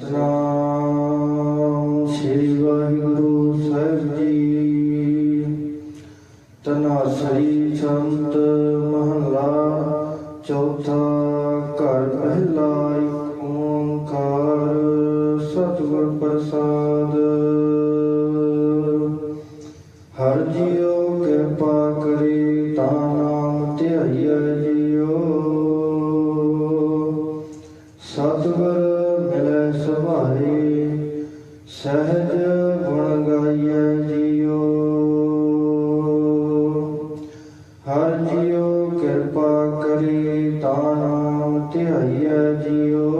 ਸਤਨਾਮ ਸ੍ਰੀ ਵਾਹਿਗੁਰੂ ਸਾਹਿਬ ਜੀ। ਤਨਾਸਰੀ ਸੰਤ ਮਹਲਾ, ਚੌਥਾ ਘਰ, ਪਹਿਲਾ ਏਕ ਓੰਕਾਰ, ਸਤਿਗੁਰ ਪ੍ਰਸਾਦ। ਹਰ ਜੀਉ ਕਿਰਪਾ ਕਰੇ ਤਾ ਧਿਆਈਐ ਜੀਉ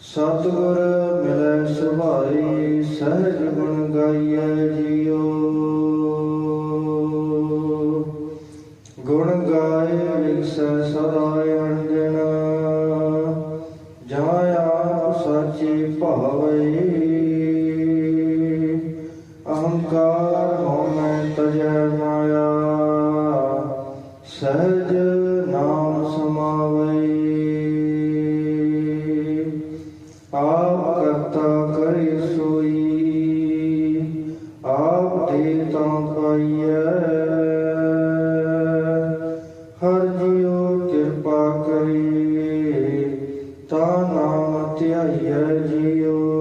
ਸਤਿਗੁਰ ਮਿਲੈ ਸੁਭਾਈ ਸਹਿਜ ਗੁਣ ਗਾਈਐ ਜੀਉ ਗੁਣ ਗਾਏ ਵਿਗਸੈ ਸਦਾ ਅੰਜਨ ਜਾਂ ਆਪ ਸਾਚੀ ਭਾਵੇ। ਅਹੰਕਾਰ ਹਉਮੈ ਤਜੈ ਮਾਇਆ। ਸਹਿਜ ਨਾਮ ਧਿਆਈਐ ਜੀਉ।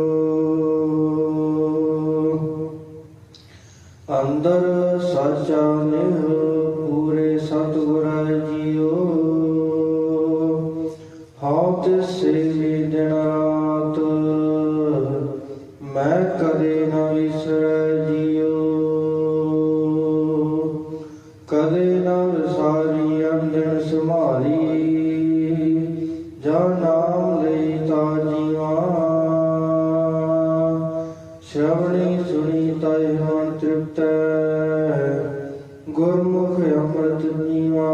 ਅੰਦਰ ਸਾਚਾ ਨਿਹ ਪੂਰੇ ਸਤਿਗੁਰ ਜੀਉ। ਹਉ ਤੇ ਸੇਵੀ ਦਿਨ ਰਾਤ, ਮੈਂ ਕਦੇ ਨਾ ਵਿਸਰੈ ਜੀਉ। ਕਦੇ ਨਾ ਵਿਸਾਰੀ ਸ਼ਰਵਣੀ ਸੁਣੀ ਤਾਇ ਮਨ ਤ੍ਰਿਪਤੈ ਗੁਰਮੁਖ ਅੰਮ੍ਰਿਤ ਜੀਵਾ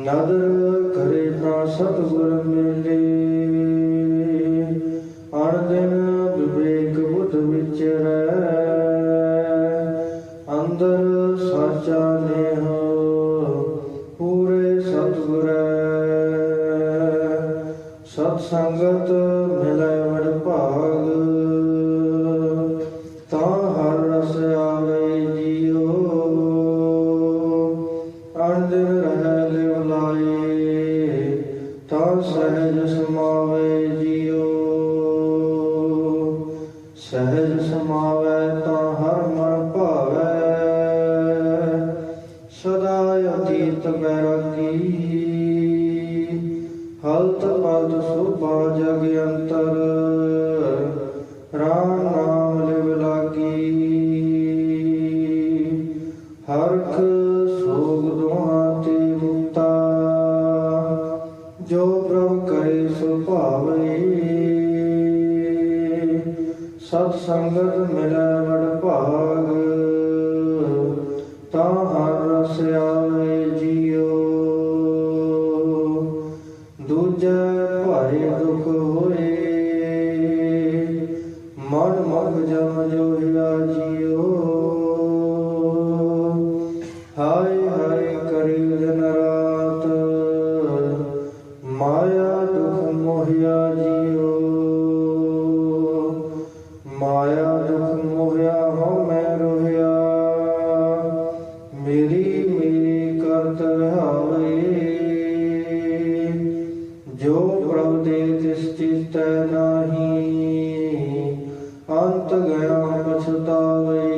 ਨਦਰ ਕਰੇ ਨਾ ਸਤਿਗੁਰ ਮਿਲੇ। ਅਣ ਦਿਨ ਵਿਵੇਕ ਬੁੱਧ ਵਿਚਰੈ ਅੰਦਰ ਸਾਚਾ ਨੇਹ ਪੂਰੇ ਸਤਿਗੁਰੈ ਸਤ ਸੰਗਤ ਹਰ ਰਸ ਆਵੇ ਜੀਉ ਅੰਦਰ ਰਹਿ ਲਿਵ ਲਾਏ ਤਾਂ ਸਹਿਜ ਸਮਾਵੇ ਜੀਉ ਸਹਿਜ ਸਮਾਵੇ ਤਾਂ ਹਰ ਮਨ ਭਾਵੇ। ਸਦਾ ਅਤੀਤ ਬੈਰਾਗੀ ਹਲਤ ਪਦ ਸੁਭਾ ਜਗ ਸੋਗ ਦੁਆ ਤੇ ਮੁਕਤਾ, ਜੋ ਪ੍ਰਭ ਕਰੇ ਸੁਭਾਵੇ ਸਤ ਸੰਗਤ ਮਿਲੈ ਵਡ ਭਾਗ, ਤਾਂ ਹਰ ਰਸ ਆਵੇ ਜੀਉ ਦੂਜੈ ਭਾਰੇ ਦੁਖ ਹੋਏ, ਮਨ ਮਗ ਜਮ ਜੋ ਮਾਇਆ ਦੁਖ ਮੋਹਿਆ ਜੀਉ ਮਾਇਆ ਦੁਖ ਮੋਹਿਆ ਹਉ ਮੈਂ ਰੋਹਿਆ। ਮੇਰੀ ਮੇਰੀ ਕਰਤ ਹਾਵੇ ਜੋ ਪ੍ਰਭ ਦੇ ਤਿਸ ਚਿਤੈ ਨਾਹੀ, ਅੰਤ ਗਿਆ ਪਛਤਾਵੇ।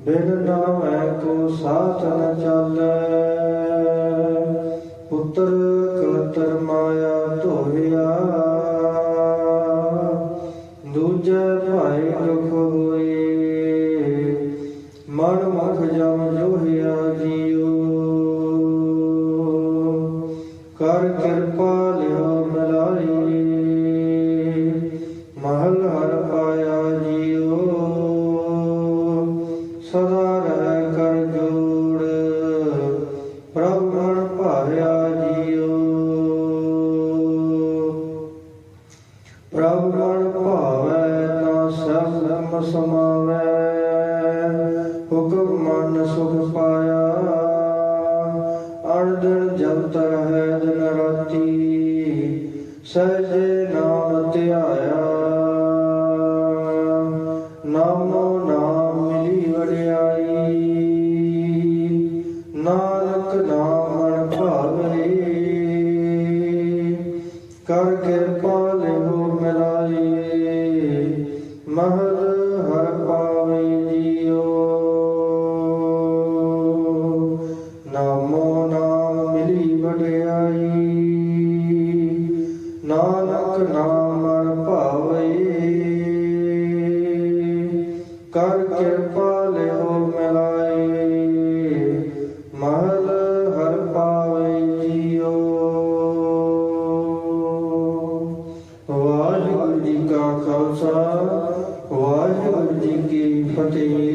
ਬਿਨ ਨਾਮੈ ਕੋ ਸਾਥ ਨ ਚਾਲੈ ਮਨ ਮੁਖ ਜਮ ਜੋਹਿਆ ਜੀਉ ਕਰ ਕਿਰਪਾ ਲਿਓ ਮਿਲਾਈ, ਮਹਲ ਹਰ ਪਾਇਆ ਜੀਓ। ਸਦਾ ਰਹਿ ਕਰ ਜੋੜ ਪ੍ਰਭ ਮਨ ਭਾਇਆ ਜੀਉ ਪ੍ਰਭ ਭਾਵੈ ਤਾਂ ਸਭ ਸਮਾਵੈ ਹੁਕਮ ਮਨ ਸੁਖ ਪਾਇਆ। ਅਣ ਜਪਤ ਹੈ ਦਿਨ ਰਾਤੀ, ਸਹਿਜੇ ਨਾਮ ਧਿਆਇਆ। ਨਾਮੋ ਨਾਮ ਮਿਲੀ ਵੜਿਆਈ ਨਾਨਕ ਨਾਮ ਮਨ ਭਾਵੇ ਕਰ ਕਿਰਪਾ ਲਿਓ ਮਿਲਾਏ। ਮਹਲ ਹਰ ਪਾਵੇ ਜੀਓ। ਵਾਹਿਗੁਰੂ ਜੀ ਕਾ ਖਾਲਸਾ, ਵਾਹਿਗੁਰੂ ਜੀ ਕੀ ਫਤਿਹ।